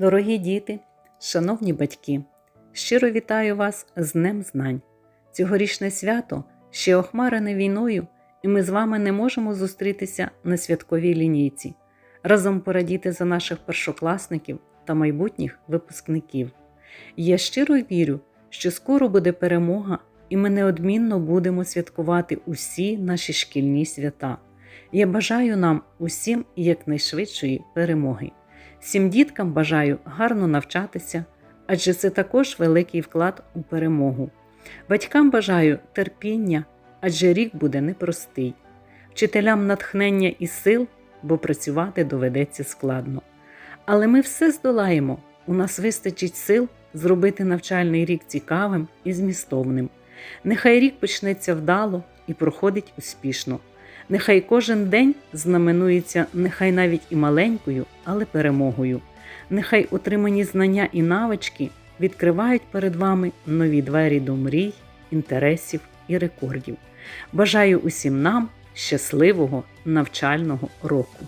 Дорогі діти, шановні батьки, щиро вітаю вас з Днем Знань. Цьогорічне свято ще охмарене війною, і ми з вами не можемо зустрітися на святковій лінійці, разом порадіти за наших першокласників та майбутніх випускників. Я щиро вірю, що скоро буде перемога, і ми неодмінно будемо святкувати усі наші шкільні свята. Я бажаю нам усім якнайшвидшої перемоги. Всім діткам бажаю гарно навчатися, адже це також великий вклад у перемогу. Батькам бажаю терпіння, адже рік буде непростий. Вчителям натхнення і сил, бо працювати доведеться складно. Але ми все здолаємо. У нас вистачить сил зробити навчальний рік цікавим і змістовним. Нехай рік почнеться вдало і проходить успішно. Нехай кожен день знаменується, нехай навіть і маленькою, але перемогою. Нехай отримані знання і навички відкривають перед вами нові двері до мрій, інтересів і рекордів. Бажаю усім нам щасливого навчального року!